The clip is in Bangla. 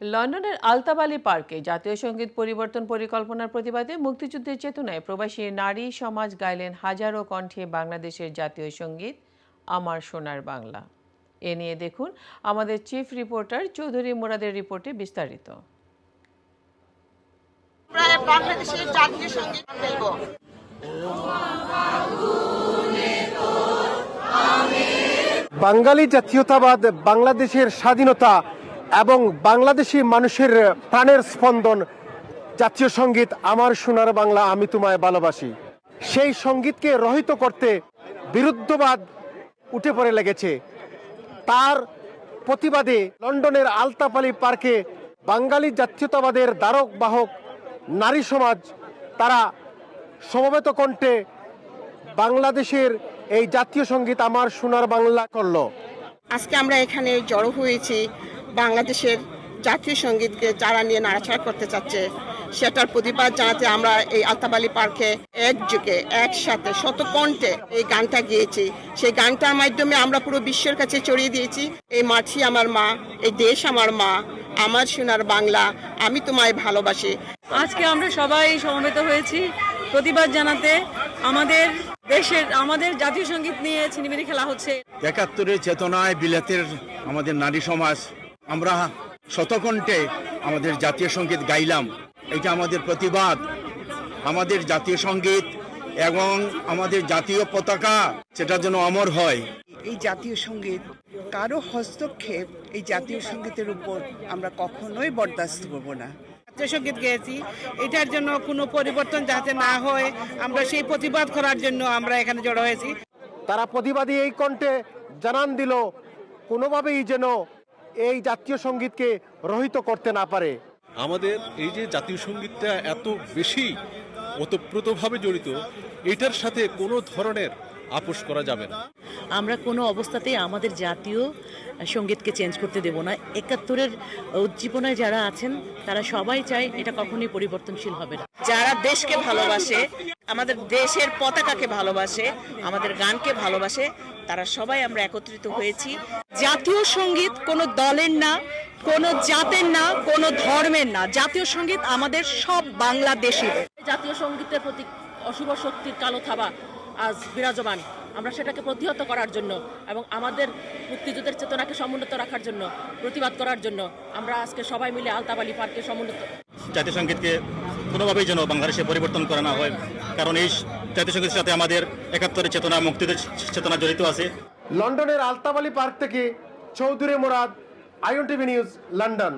লন্ডনের আলতাবালি পার্কে জাতীয় সংগীত পরিবর্তন পরিকল্পনার প্রতিবাদে মুক্তিযুদ্ধের চেতনায় প্রবাসী নারী সমাজ গাইলেন হাজারো কণ্ঠে বাংলাদেশের জাতীয় সংগীত আমার সোনার বাংলা। এ নিয়ে দেখুন আমাদের চিফ রিপোর্টার চৌধুরী মোরাদের রিপোর্টে বিস্তারিত। প্রায় বাংলাদেশের জাতীয় সংগীত বাঙালি জাতীয়তাবাদ বাংলাদেশের স্বাধীনতা এবং বাংলাদেশি মানুষের প্রাণের স্পন্দন। জাতীয় সংগীত আমার সোনার বাংলা, আমি তোমায় ভালোবাসি। সেই সঙ্গীতকে রহিত করতে বিরুদ্ধবাদ উঠে পড়ে লেগেছে। তার প্রতিবাদে লন্ডনের আলতাপালি পার্কে বাঙালি জাতীয়তাবাদের দ্বারক বাহক নারী সমাজ, তারা সমবেত কণ্ঠে বাংলাদেশের এই জাতীয় সংগীত আমার সোনার বাংলা করল। আজকে আমরা এখানে জড়ো হয়েছি বাংলাদেশের জাতীয় সঙ্গীতকে যারা নিয়ে নাড়াচাড়া করতে চাচ্ছে সেটার প্রতিবাদ জানাতে আমরা এই আলতাবালি পার্কে একযোগে একসাথে শত শতকণ্ঠে এই গানটা গিয়েছি। সেই গানটার মাধ্যমে আমরা পুরো বিশ্বের কাছে ছড়িয়ে দিয়েছি। এই মাটি আমার মা এই দেশ আমার মা আমার সোনার বাংলা আমি তোমায় ভালোবাসি। আজকে আমরা সবাই সমবেত হয়েছি প্রতিবাদ জানাতে। আমাদের দেশের আমাদের জাতীয় সংগীত নিয়ে ছিনিমিনি খেলা হচ্ছে। একাত্তরের চেতনায় বিলেতের আমাদের নারী সমাজ আমরা শতকণ্ঠে আমাদের জাতীয় সংগীত গাইলাম। এটা আমাদের প্রতিবাদ। আমাদের জাতীয় সংগীত এবং আমাদের জাতীয় পতাকা সেটা যেন অমর হয়। এই জাতীয় সংগীত কারও হস্তক্ষেপ এই জাতীয় সঙ্গীতের উপর আমরা কখনোই বরদাস্ত করব না। জাতীয় সংগীত গেয়েছি। এটার জন্য কোনো পরিবর্তন যাতে না হয় আমরা সেই প্রতিবাদ করার জন্য আমরা এখানে জড়ো হয়েছি। তারা প্রতিবাদী এই কণ্ঠে জানান দিল কোনোভাবেই যেন এই জাতীয় সঙ্গীতকে রহিত করতে না পারে। আমাদের এই যে জাতীয় সঙ্গীতটা এত বেশি ওতপ্রোতভাবে জড়িত, এটার সাথে কোনো ধরনের আপোষ করা যাবে না। আমরা কোনো অবস্থাতেই আমাদের জাতীয় সঙ্গীতকে চেঞ্জ করতে দেব না। একাত্তরের উজ্জীবনায় যারা আছেন তারা সবাই চায় এটা কখনোই পরিবর্তনশীল হবে না। যারা দেশকে ভালোবাসে আমাদের দেশের পতাকাকে ভালোবাসে আমাদের গানকে ভালোবাসে তারা সবাই আমরা একত্রিত হয়েছি। জাতীয় সংগীত কোনো দলের না কোনো জাতের না কোনো ধর্মের না। জাতীয় সংগীত আমাদের সব বাংলাদেশের। জাতীয় সঙ্গীতের প্রতি অশুভ শক্তির কালো থাবা আজ বিরাজমান। আমরা সেটাকে প্রতিহত করার জন্য এবং আমাদের মুক্তিযুদ্ধের চেতনাকে সমুন্নত রাখার জন্য প্রতিবাদ করার জন্য আমরা আজকে সবাই মিলে আলতাবালি পার্কে সমুন্নত জাতীয় সঙ্গীতকে কোনোভাবেই যেন বাংলাদেশে পরিবর্তন করা না হয় কারণ এই জাতীয় সঙ্গীতের সাথে আমাদের একাত্তরের চেতনা মুক্তিযুদ্ধের চেতনা জড়িত আছে। লন্ডনের আলতাবালি পার্ক থেকে চৌধুরী মোরাদ আইন টিভি নিউজ লন্ডন।